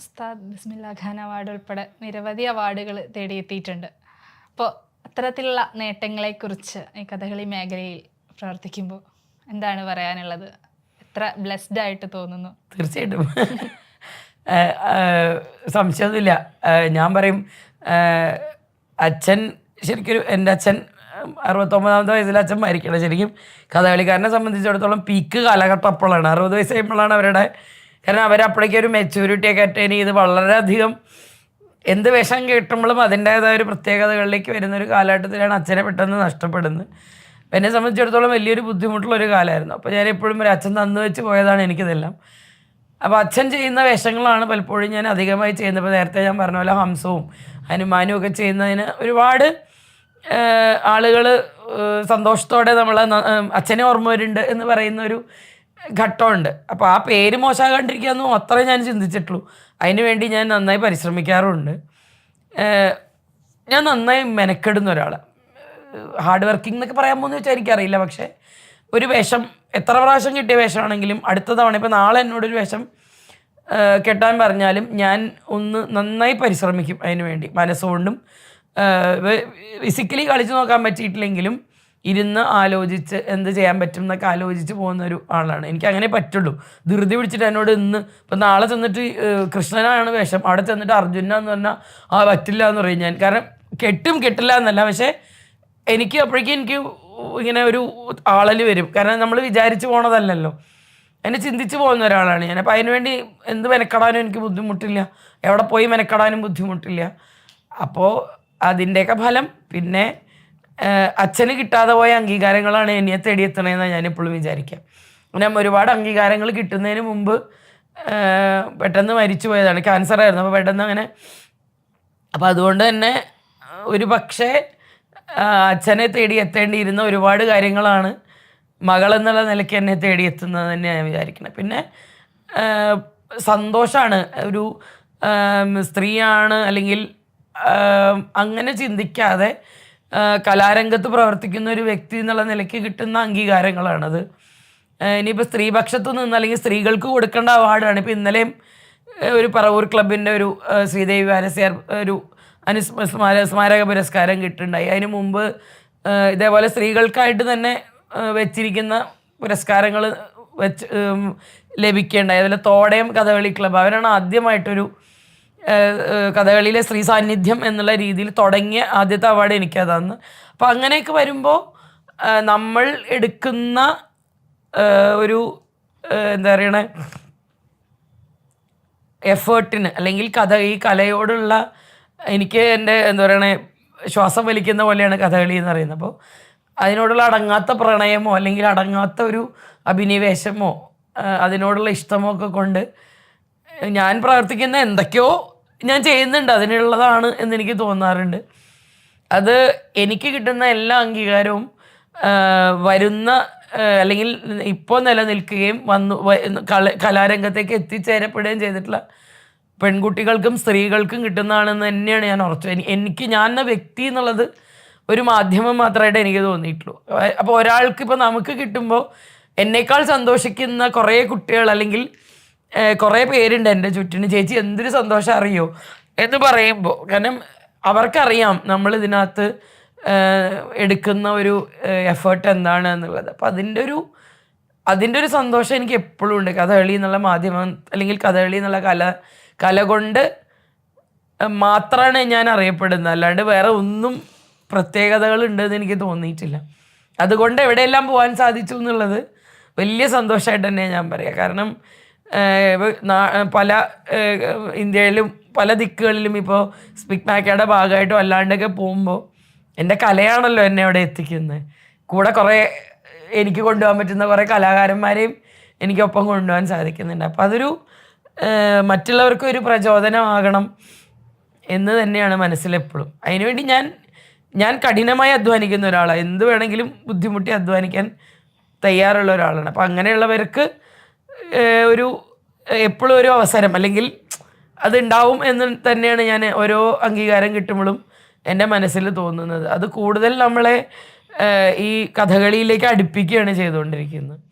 ഉസ്താദ് ബിസ്മില്ല ഖാൻ അവാർഡ് ഉൾപ്പെടെ നിരവധി അവാർഡുകൾ തേടിയെത്തിയിട്ടുണ്ട്. അപ്പോൾ അത്തരത്തിലുള്ള നേട്ടങ്ങളെക്കുറിച്ച് ഈ കഥകളി മേഖലയിൽ പ്രവർത്തിക്കുമ്പോൾ എന്താണ് പറയാനുള്ളത്? എത്ര ബ്ലെസ്ഡ് ആയിട്ട് തോന്നുന്നു? തീർച്ചയായിട്ടും. സംശയമൊന്നുമില്ല. ഞാൻ പറയും അച്ഛൻ ശരിക്കും എന്റെ അച്ഛൻ അറുപത്തൊമ്പതാമത്തെ വയസ്സിൽ അച്ഛൻ മരിക്കണം. ശരിക്കും കഥകളിക്കാരനെ സംബന്ധിച്ചിടത്തോളം പീക്ക് കാലഘട്ടം അപ്പോഴാണ്. അറുപത് വയസ്സ് കഴിയുമ്പോഴാണ് അവരുടെ കാരണം അവരപ്പോഴേക്കും ഒരു മെച്യൂരിറ്റി ഒക്കെ അറ്റൈൻ ചെയ്ത് വളരെയധികം എന്ത് വിഷം കിട്ടുമ്പോഴും അതിന്റേതായ ഒരു പ്രത്യേകതകളിലേക്ക് വരുന്ന ഒരു കാലഘട്ടത്തിലാണ് അച്ഛനെ പെട്ടെന്ന് നഷ്ടപ്പെടുന്നത്. എന്നെ സംബന്ധിച്ചിടത്തോളം വലിയൊരു ബുദ്ധിമുട്ടുള്ള ഒരു കാലമായിരുന്നു. അപ്പോൾ ഞാൻ എപ്പോഴും ഒരു അച്ഛൻ തന്നു വെച്ച് പോയതാണ് എനിക്കിതെല്ലാം. അപ്പോൾ അച്ഛൻ ചെയ്യുന്ന വേഷങ്ങളാണ് പലപ്പോഴും ഞാൻ അധികമായി ചെയ്യുന്നത്. ഇപ്പോൾ നേരത്തെ ഞാൻ പറഞ്ഞ പോലെ ഹംസവും ഹനുമാനും ഒക്കെ ചെയ്യുന്നതിന് ഒരുപാട് ആളുകൾ സന്തോഷത്തോടെ നമ്മൾ അച്ഛനെ ഓർമ്മ വരുന്നുണ്ട് എന്ന് പറയുന്ന ഒരു ഘട്ടമുണ്ട്. അപ്പോൾ ആ പേര് മോശമാകാണ്ടിരിക്കാമെന്നും അത്രേ ഞാൻ ചിന്തിച്ചിട്ടുള്ളൂ. അതിന് വേണ്ടി ഞാൻ നന്നായി പരിശ്രമിക്കാറുണ്ട്. ഞാൻ നന്നായി മെനക്കെടുന്ന ഒരാളാണ് ഹാർഡ് വർക്കിംഗ് എന്നൊക്കെ പറയാൻ പോകുന്ന വെച്ചാൽ എനിക്കറിയില്ല. പക്ഷേ ഒരു വേഷം എത്ര പ്രാവശ്യം കിട്ടിയ വേഷമാണെങ്കിലും അടുത്ത തവണ ഇപ്പോൾ നാളെ എന്നോടൊരു വേഷം കെട്ടാൻ പറഞ്ഞാലും ഞാൻ ഒന്ന് നന്നായി പരിശ്രമിക്കും അതിനുവേണ്ടി മനസ്സുകൊണ്ടും ഫിസിക്കലി കളിച്ച് നോക്കാൻ പറ്റിയിട്ടില്ലെങ്കിലും ഇരുന്ന് ആലോചിച്ച് എന്ത് ചെയ്യാൻ പറ്റും എന്നൊക്കെ ആലോചിച്ച് പോകുന്ന ഒരു ആളാണ്. എനിക്ക് അങ്ങനെ പറ്റുള്ളൂ. ധൃതി പിടിച്ചിട്ട് എന്നോട് ഇന്ന് ഇപ്പം നാളെ ചെന്നിട്ട് കൃഷ്ണനാണ് വേഷം. അവിടെ ചെന്നിട്ട് അർജുന എന്ന് പറഞ്ഞാൽ ആ പറ്റില്ല എന്ന് പറയും ഞാൻ. കാരണം കെട്ടും കെട്ടില്ല എന്നല്ല. പക്ഷേ എനിക്ക് അപ്പോഴേക്കും എനിക്ക് ഇങ്ങനെ ഒരു ആളൽ വരും. കാരണം നമ്മൾ വിചാരിച്ച് പോണതല്ലല്ലോ. എന്നെ ചിന്തിച്ച് പോകുന്ന ഒരാളാണ് ഞാൻ. അപ്പോൾ അതിനുവേണ്ടി എന്ത് മെനക്കെടാനും എനിക്ക് ബുദ്ധിമുട്ടില്ല. എവിടെ പോയി മെനക്കെടാനും ബുദ്ധിമുട്ടില്ല. അപ്പോൾ അതിന്റെയൊക്കെ ഫലം പിന്നെ അച്ഛന് കിട്ടാതെ പോയ അംഗീകാരങ്ങളാണ് എന്നെ തേടിയെത്തണേന്ന് ഞാൻ എപ്പോഴും വിചാരിക്കാം ഞാൻ ഒരുപാട് അംഗീകാരങ്ങൾ കിട്ടുന്നതിന് മുമ്പ് പെട്ടെന്ന് മരിച്ചു പോയതാണ്. ക്യാൻസർ ആയിരുന്നു. അപ്പോൾ പെട്ടെന്ന് അങ്ങനെ അപ്പം അതുകൊണ്ട് തന്നെ ഒരു പക്ഷേ അച്ഛനെ തേടി എത്തേണ്ടിയിരുന്ന ഒരുപാട് കാര്യങ്ങളാണ് മകൾ എന്നുള്ള നിലയ്ക്ക് എന്നെ തേടി എത്തുന്നത് തന്നെ ഞാൻ വിചാരിക്കുന്നത് പിന്നെ സന്തോഷമാണ് ഒരു സ്ത്രീയാണ് അല്ലെങ്കിൽ അങ്ങനെ ചിന്തിക്കാതെ കലാരംഗത്ത് പ്രവർത്തിക്കുന്ന ഒരു വ്യക്തി എന്നുള്ള നിലയ്ക്ക് കിട്ടുന്ന അംഗീകാരങ്ങളാണത്. ഇനിയിപ്പോൾ സ്ത്രീപക്ഷത്തു നിന്ന് അല്ലെങ്കിൽ സ്ത്രീകൾക്ക് കൊടുക്കേണ്ട അവാർഡാണ്. ഇപ്പോൾ ഇന്നലെയും ഒരു പറവൂർ ക്ലബിന്റെ ഒരു ശ്രീദേവി വാരസ്യർ ഒരു അനുസ് സ്മാരക പുരസ്കാരം കിട്ടുണ്ടായി അതിന് മുമ്പ് ഇതേപോലെ സ്ത്രീകൾക്കായിട്ട് തന്നെ വെച്ചിരിക്കുന്ന പുരസ്കാരങ്ങൾ വെച്ച് ലഭിക്കേണ്ടായി അതുപോലെ തോടയം കഥകളി ക്ലബ്ബ് അവരാണ് ആദ്യമായിട്ടൊരു കഥകളിയിലെ സ്ത്രീ സാന്നിധ്യം എന്നുള്ള രീതിയിൽ തുടങ്ങിയ ആദ്യത്തെ അവാർഡ് എനിക്കതാന്ന് അപ്പം അങ്ങനെയൊക്കെ വരുമ്പോൾ നമ്മൾ എടുക്കുന്ന ഒരു എന്താ പറയണേ എഫേർട്ടിന് അല്ലെങ്കിൽ കഥ ഈ കലയോടുള്ള എനിക്ക് എന്റെ എന്താ പറയണേ ശ്വാസം വലിക്കുന്ന പോലെയാണ് കഥകളി എന്ന് പറയുന്നത്. അപ്പോൾ അതിനോടുള്ള അടങ്ങാത്ത പ്രണയമോ അല്ലെങ്കിൽ അടങ്ങാത്ത ഒരു അഭിനിവേശമോ അതിനോടുള്ള ഇഷ്ടമോ ഒക്കെ കൊണ്ട് ഞാൻ പ്രവർത്തിക്കുന്ന എന്തൊക്കെയോ ഞാൻ ചെയ്യുന്നുണ്ട്. അതിനുള്ളതാണ് എന്ന് എനിക്ക് തോന്നാറുണ്ട്. അത് എനിക്ക് കിട്ടുന്ന എല്ലാ അംഗീകാരവും വരുന്ന അല്ലെങ്കിൽ ഇപ്പോൾ നിലനിൽക്കുകയും വന്നു കലാരംഗത്തേക്ക് എത്തിച്ചേരപ്പെടുകയും ചെയ്തിട്ടുള്ള പെൺകുട്ടികൾക്കും സ്ത്രീകൾക്കും കിട്ടുന്നതാണെന്ന് തന്നെയാണ് ഞാൻ ഉറച്ചു എനിക്ക് ഞാൻ വ്യക്തി എന്നുള്ളത് ഒരു മാധ്യമം മാത്രമായിട്ട് എനിക്ക് തോന്നിയിട്ടുള്ളൂ. അപ്പോൾ ഒരാൾക്ക് ഇപ്പോൾ നമുക്ക് കിട്ടുമ്പോൾ എന്നേക്കാൾ സന്തോഷിക്കുന്ന കുറേ കുട്ടികൾ അല്ലെങ്കിൽ കുറേ പേരുണ്ട് എന്റെ ചുറ്റിന്. ചേച്ചി എന്തൊരു സന്തോഷം അറിയോ? എന്ന് പറയുമ്പോൾ കാരണം അവർക്കറിയാം നമ്മൾ ഇതിനകത്ത് എടുക്കുന്ന ഒരു എഫേർട്ട് എന്താണ് എന്നുള്ളത്. അപ്പം അതിന്റെ ഒരു അതിന്റെ ഒരു സന്തോഷം എനിക്ക് എപ്പോഴും ഉണ്ട്. കഥകളി എന്നുള്ള മാധ്യമം അല്ലെങ്കിൽ കഥകളി എന്നുള്ള കല കല കൊണ്ട് മാത്രമാണ് ഞാൻ അറിയപ്പെടുന്നത്. അല്ലാണ്ട് വേറെ ഒന്നും പ്രത്യേകതകൾ ഉണ്ടെന്ന് എനിക്ക് തോന്നിയിട്ടില്ല. അതുകൊണ്ട് എവിടെയെല്ലാം പോകാൻ സാധിച്ചു എന്നുള്ളത് വലിയ സന്തോഷമായിട്ട് തന്നെ ഞാൻ പറയാം. കാരണം പല ഇന്ത്യയിലും പല ദിക്കുകളിലും ഇപ്പോൾ സ്പിക് മാക്കയുടെ ഭാഗമായിട്ടും അല്ലാണ്ടൊക്കെ പോകുമ്പോൾ എന്റെ കലയാണല്ലോ എന്നെ അവിടെ എത്തിക്കുന്നത് കൂടെ കുറേ എനിക്ക് കൊണ്ടുപോകാൻ പറ്റുന്ന കുറേ കലാകാരന്മാരെയും എനിക്കൊപ്പം കൊണ്ടുപോകാൻ സാധിക്കുന്നുണ്ട്. അപ്പോൾ അതൊരു മറ്റുള്ളവർക്കും ഒരു പ്രചോദനമാകണം എന്ന് തന്നെയാണ് മനസ്സിലെപ്പോഴും അതിനുവേണ്ടി ഞാൻ ഞാൻ കഠിനമായി അധ്വാനിക്കുന്ന ഒരാളാണ് എന്ത് വേണമെങ്കിലും ബുദ്ധിമുട്ടി അധ്വാനിക്കാൻ തയ്യാറുള്ള ഒരാളാണ്. അപ്പം അങ്ങനെയുള്ളവർക്ക് ഒരു എപ്പോഴും ഒരു അവസരം. അല്ലെങ്കിൽ അതുണ്ടാവും എന്ന് തന്നെയാണ് ഞാൻ ഓരോ അംഗീകാരം കിട്ടുമ്പോഴും എന്റെ മനസ്സിൽ തോന്നുന്നത്. അത് കൂടുതൽ നമ്മളെ ഈ കഥകളിയിലേക്ക് അടുപ്പിക്കുകയാണ് ചെയ്തുകൊണ്ടിരിക്കുന്നത്.